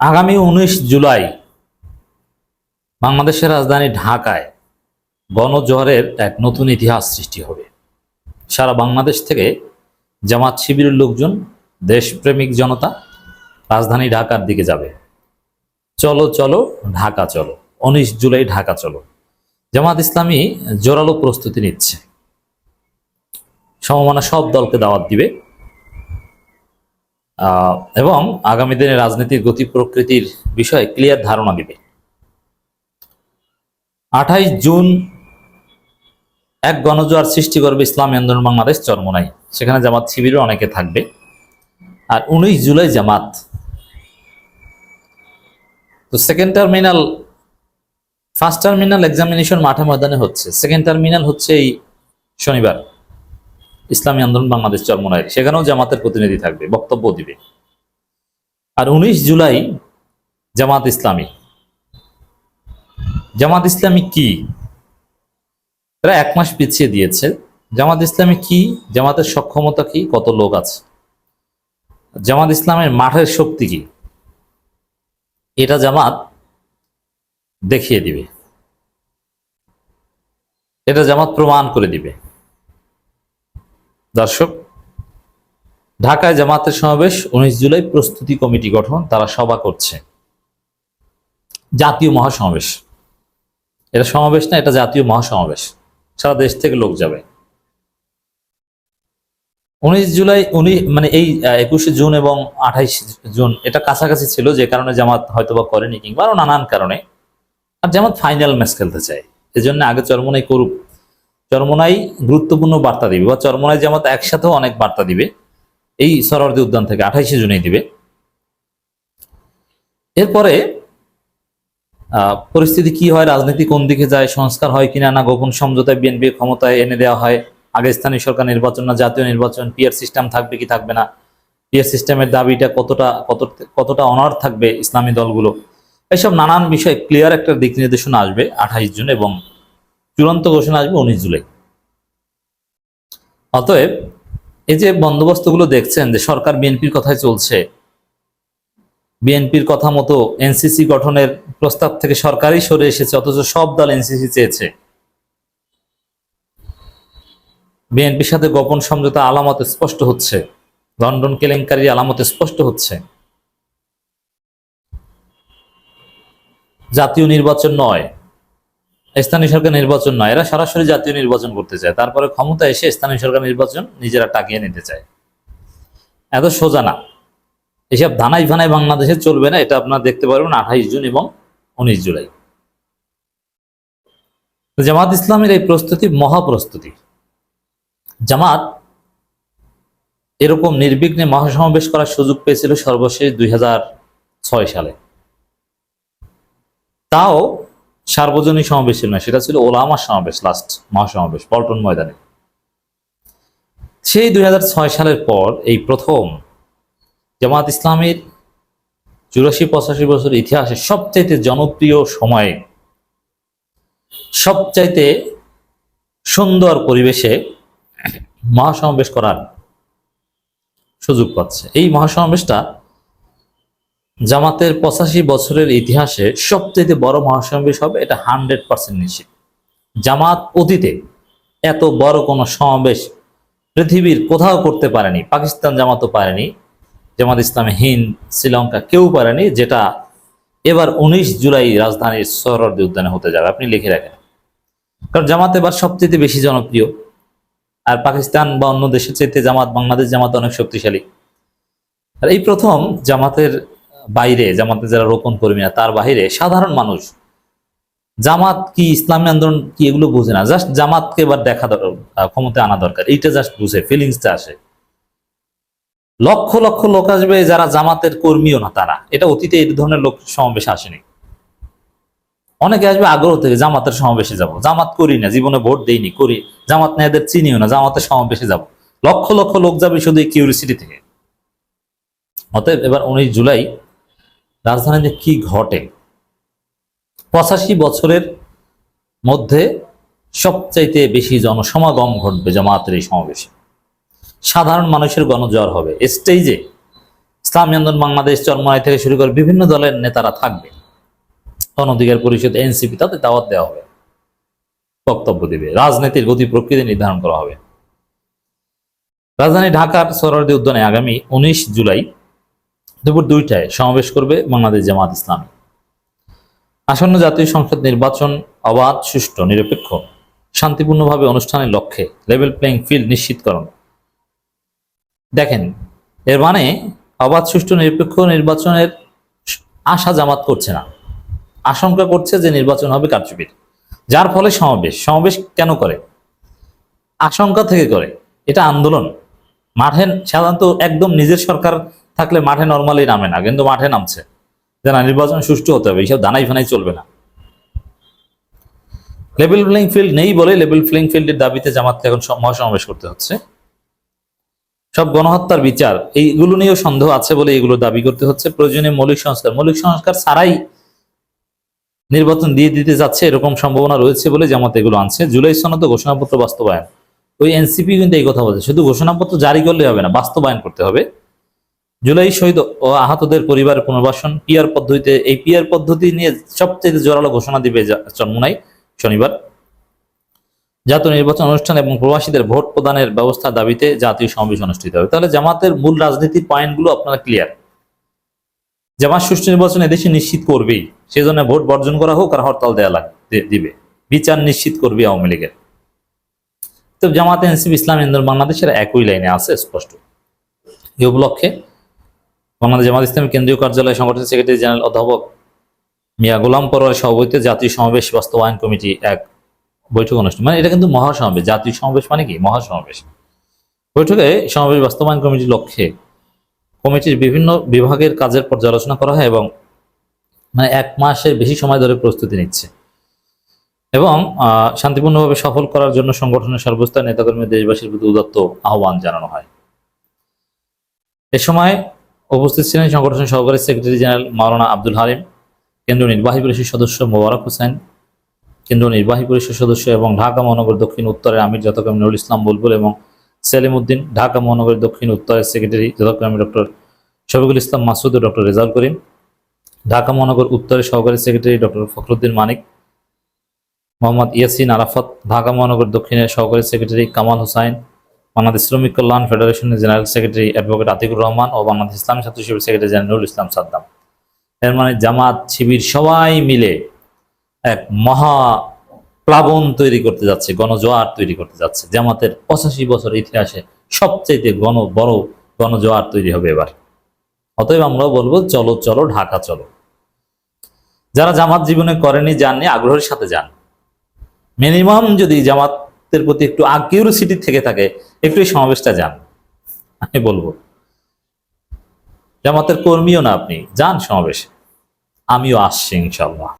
আগামী উনিশ জুলাই বাংলাদেশের রাজধানী ঢাকায় গণজোয়ারের এক নতুন ইতিহাস সৃষ্টি হবে। সারা বাংলাদেশ থেকে জামাত শিবিরের লোকজন, দেশপ্রেমিক জনতা রাজধানী ঢাকার দিকে যাবে। চলো চলো, ঢাকা চলো। উনিশ জুলাই ঢাকা চলো। জামাত ইসলামী জোরালো প্রস্তুতি নিচ্ছে। সমমানা সব দলকে দাওয়াত দিবে। এবং আগামী দিনে রাজনীতির গতি প্রকৃতির বিষয়ে ক্লিয়ার ধারণা দিবে। আঠাইশ জুন এক গণজোয়ার সৃষ্টি করবে ইসলামী আন্দোলন বাংলাদেশ চরমোনাই। সেখানে জামাত শিবিরের অনেকে থাকবে। আর উনিশ জুলাই জামাত। তো second terminal first terminal examination মাঠে ময়দানে হচ্ছে। সেকেন্ড টার্মিনাল হচ্ছে এই শনিবার। ইসলামী আন্দোলন বাংলাদেশ চরমোনাই। সেখানেও জামাতের প্রতিনিধি থাকবে, বক্তব্য দিবে। আর উনিশ জুলাই জামাত ইসলামী। জামাত ইসলামী কি? এক মাস পিছিয়ে দিয়েছে। জামাত ইসলামী কি? জামাতের সক্ষমতা কি? কত লোক আছে? জামাত ইসলামের মাঠের শক্তি কি? এটা জামাত দেখিয়ে দিবে। এটা জামাত প্রমাণ করে দিবে। দর্শক, ঢাকায় জামাতের সমাবেশ উনিশ জুলাই প্রস্তুতি কমিটি গঠন তারা সভা করছে। জাতীয় মহাসমাবেশ। এটা সমাবেশ না, এটা জাতীয় মহাসমাবেশ। সারা দেশ থেকে লোক যাবে। উনিশ জুলাই, উনি মানে এই একুশে জুন এবং আঠাইশ জুন, এটা কাছাকাছি ছিল যে কারণে জামাত হয়তোবা করেনি কিংবা আরও নানান কারণে। আর জামাত ফাইনাল ম্যাচ খেলতে চায়। এজন্য আগে চরমনাই করুক চরমনাই গুরুত্বপূর্ণ বার্তা দিবে বা চরমনাই জামাত একসাথেও অনেক বার্তা দিবে। এই সরোয়ার্দী উদ্যান থেকে আঠাইশে জুনেই দিবে। এরপরে পরিস্থিতি কি হয়, রাজনীতি কোন দিকে যায়, সংস্কার হয় কিনা, না গোপন সমঝোতায় বিএনপি ক্ষমতায় এনে দেওয়া হয়, আগে স্থানীয় সরকার নির্বাচন না জাতীয় নির্বাচন, পিয়ার সিস্টেম থাকবে কি থাকবে না, পিয়ার সিস্টেমের দাবিটা কতটা কত কতটা অনার থাকবে ইসলামী দলগুলো এইসব নানান বিষয়ে ক্লিয়ার একটা দিক নির্দেশনা আসবে আঠাইশ জুন এবং চূড়ান্ত ঘোষণা আসবে উনিশ জুলাই। অতএব এই যে বন্দোবস্তগুলো দেখছেন যে সরকার বিএনপির কথায় চলছে, বিএনপির কথা মতো এনসিসি গঠনের প্রস্তাব থেকে সরকারই সরে এসেছে, অথচ সব দল এনসিসি চেয়েছে। বিএনপির সাথে গোপন সমঝোতা আলামত স্পষ্ট হচ্ছে, লন্ডন কেলেঙ্কারির আলামত স্পষ্ট হচ্ছে। জাতীয় নির্বাচন নয় স্থানীয় সরকার নির্বাচন নয়, এরা সরাসরি জাতীয় নির্বাচন করতে চায়। তারপরে ক্ষমতা এসে স্থানীয় সরকার নির্বাচন নিজেরা টাকিয়ে নিতে চায়। এত সোজা না। এসব ধানাই ভানাই বাংলাদেশে চলবে না, এটা আপনারা দেখতে পারবেন আঠাইশ জুন এবং উনিশ জুলাই। জামাত ইসলামের এই প্রস্তুতি মহাপ্রস্তুতি। জামাত এরকম নির্বিঘ্নে মহাসমাবেশ করার সুযোগ পেয়েছিল সর্বশেষ দুই সালে। তাও সার্বজনীন সমাবেশ ছিল না, সেটা ছিল ওলামা সমাবেশ লাস্ট মহাসমাবেশ, পল্টন ময়দানে। সেই দুই হাজার ছয় সালের পর এই প্রথম জামাত ইসলামের চুরাশি পঁচাশি বছর ইতিহাসে সবচাইতে জনপ্রিয় সময়ে, সবচাইতে সুন্দর পরিবেশে মহাসমাবেশ করার সুযোগ পাচ্ছে। এই মহাসমাবেশটা জামাতের পঁচাশি বছরের ইতিহাসে সবচেয়ে বড় মহাসমাবেশ হবে এটা হান্ড্রেড পার্সেন্ট নিশ্চিত। জামাত অতীতে এত বড় কোনো সমাবেশ পৃথিবীর কোথাও করতে পারেনি, পাকিস্তান জামাতও পারেনি, জামাত ইসলাম, হিন্দ, শ্রীলঙ্কা কেউ পারেনি, যেটা এবার উনিশ জুলাই রাজধানীর সহরদি উদ্যানে হতে যাবে, আপনি লিখে রাখেন। কারণ জামাত এবার সবচেয়ে বেশি জনপ্রিয়। আর পাকিস্তান বা অন্য দেশের চাইতে জামাত, বাংলাদেশ জামাত অনেক শক্তিশালী। আর এই প্রথম জামাতের বাইরে জামাতের যারা রোপণ কর্মী না তার বাইরে সাধারণ মানুষ। জামাত কি ইসলামী আন্দোলন কি এগুলো বুঝে না। জাস্ট জামাতকে এবার দেখা ক্ষমতায় আনা দরকার। এইটা জাস্ট বুঝে, ফিলিংসটা আসে। লক্ষ লক্ষ লোক আসবে যারা জামাতের কর্মীও না, তারা। এটা অতীতে এই ধরনের লোক সমাবেশে আসেনি। অনেকে আসবে আগ্রহ থেকে জামাতের সমাবেশে যাব। জামাত করি না, জীবনে ভোট দেইনি, করি। জামাত নেয়াদের চিনিও না, জামাতের সমাবেশে যাব। লক্ষ লক্ষ লোক যাবে শুধু এই কিউরিসিটি থেকে। অতএব এবার উনিশ জুলাই রাজধানীতে কি ঘটে? পঁচাশি বছরের মধ্যে সবচাইতে বেশি জনসমাগম ঘটবে জামাতের এই সমাবেশে। সাধারণ মানুষের গণজ্বর হবে। স্টেজে ইসলামী আন্দোলন বাংলাদেশ চরমনাই থেকে শুরু করে বিভিন্ন দলের নেতারা থাকবে। অনধিকার পরিষদ, এনসিপি, তাতে দাওয়াত দেওয়া হবে। বক্তব্য দিবে। রাজনীতির গতি প্রকৃতি নির্ধারণ করা হবে। রাজধানী ঢাকার সরোয়ার্দী উদ্যানে আগামী উনিশ জুলাই দুপুর দুইটায় সমাবেশ করবে বাংলাদেশ জামাত ইসলামী। আসন্ন জাতীয় সংসদ নির্বাচন অবাধ, সুষ্ঠু, নিরপেক্ষ, শান্তিপূর্ণভাবে অনুষ্ঠানের লক্ষ্যে লেভেল প্লেইং ফিল্ড নিশ্চিতকরণ। দেখেন, এর মানে অবাধ, সুষ্ঠু, নিরপেক্ষ নির্বাচনের আশা জামাত করছে না। আশঙ্কা করছে যে নির্বাচন হবে কারচুপির। যার ফলে সমাবেশ সমাবেশ কেন করে? আশঙ্কা থেকে করে। এটা আন্দোলন। মাঠে সাধারণত একদম নিজের সরকার থাকলে মাঠে নর্মালি নামে না, কিন্তু মাঠে নামছে। যে না, নির্বাচন সুষ্ঠু হতে হবে, এইসব দানাই ফানাই চলবে না। লেভেল প্লেইং ফিল্ড নেই বলে লেভেল প্লেইং ফিল্ডের দাবিতে জামাতকে এখন সম- মহাসমাবেশ করতে হচ্ছে। সব গণহত্যার বিচার, এইগুলো নিয়েও সন্দেহ আছে বলে এগুলো দাবি করতে হচ্ছে। প্রয়োজনীয় মৌলিক সংস্কার মৌলিক সংস্কার ছাড়াই নির্বাচন দিয়ে দিতে যাচ্ছে, এরকম সম্ভাবনা রয়েছে বলে জামাত এগুলো আনছে। জুলাই সনদ ঘোষণাপত্র বাস্তবায়ন। ওই এনসিপি কিন্তু এই কথা বলছে, শুধু ঘোষণাপত্র জারি করলে হবে না, বাস্তবায়ন করতে হবে। জুলাই শহীদ ও আহতদের পরিবারের পুনর্বাসন পিয়ার পদ্ধতিতে এই পিয়ার পদ্ধতি নিয়ে সবচেয়ে জোরালো ঘোষণা দিবে চরমোনাই শনিবার। জাতীয় নির্বাচন অনুষ্ঠান এবং প্রবাসীদের ভোট প্রদানের ব্যবস্থার দাবিতে জাতীয় সমাবেশ অনুষ্ঠিত হবে। তাহলে জামাতের মূল রাজনীতির পয়েন্টগুলো আপনারা ক্লিয়ার জামাত সুষ্ঠু নির্বাচন এদেশে নিশ্চিত করবেই, সেজন্য ভোট বর্জন করা হোক আর হরতাল দেওয়া লাগ দিবে। বিচার নিশ্চিত করবে আওয়ামী লীগের। তো জামাত, এনসিপি, ইসলাম ইন্দোর বাংলাদেশের একই লাইনে আছে স্পষ্ট। এই উপলক্ষে বাংলাদেশ জামাত ইসলামী কেন্দ্রীয় কার্যালয় সংগঠনের সেক্রেটারি জেনারেল অধ্যাপক মিয়া গোলাম পরোয়ার সভাপতিত্বে জাতীয় সমাবেশ বাস্তবায়ন কমিটি এক বৈঠক অনুষ্ঠান মানে এটা কিন্তু মহাসমাবেশ। জাতীয় সমাবেশ মানে কি? মহাসমাবেশ। বৈঠকে সমাবেশ বাস্তবায়ন কমিটির লক্ষ্যে কমিটির বিভিন্ন বিভাগের কাজের পর্যালোচনা করা হয় এবং মানে এক মাসের বেশি সময় ধরে প্রস্তুতি নিচ্ছে। এবং শান্তিপূর্ণভাবে সফল করার জন্য সংগঠনের সর্বস্তর নেতাকর্মী দেশবাসীর প্রতি উদাত্ত আহ্বান জানানো হয়। এ সময় উপস্থিত ছিলেন সংগঠনের সহকারী সেক্রেটারি জেনারেল মাওলানা আব্দুল হালিম, কেন্দ্রীয় নির্বাহী পরিষদ সদস্য মোবারক হোসেন, কেন্দ্রীয় নির্বাহী পরিষদ সদস্য এবং ঢাকা মহানগর দক্ষিণ উত্তরের আমির যথাক্রমে নুরুল ইসলাম বুলবুল এবং সেলিম উদ্দিন, ঢাকা মহানগর দক্ষিণ উত্তরের সেক্রেটারি যথাক্রমে ডক্টর শফিকুল ইসলাম মাসুদ ও ডক্টর রেজাউল করিম, ঢাকা মহানগর উত্তরের সহকারী সেক্রেটারি ডক্টর ফখরুদ্দিন মানিক, মোহাম্মদ ইয়াসিন আরাফাত, ঢাকা মহানগর দক্ষিণের সহকারী সেক্রেটারি কামাল হোসাইন বাংলাদেশ শ্রমিক কল্যাণ ফেডারেশনের general secretary advocate Atiqur Rahman ও বাংলাদেশ ইসলামী ছাত্র শিবির সেক্রেটারি জেনারেল ইসলাম সাদ্দাম। এর মানে জামাত, শিবির সবাই মিলে এক মহা প্লাবন তৈরি করতে যাচ্ছে, গণজোয়ার তৈরি করতে যাচ্ছে। জামাতের পঁচাশি বছর ইতিহাসে সবচেয়ে গণ, বড় গণজোয়ার তৈরি হবে এবার। অতএব আমরাও বলব, চলো চলো, ঢাকা চলো। যারা জামাত জীবনে করেনি যাননি আগ্রহের সাথে যান। মিনিমাম যদি জামাতের প্রতি একটু কিউরিসিটি থেকে থাকে একটু সমাবেশটা যান। আমি বলব জামাতের কর্মীও না আপনি যান সমাবেশে। আমিও আসছি ইনশাল্লাহ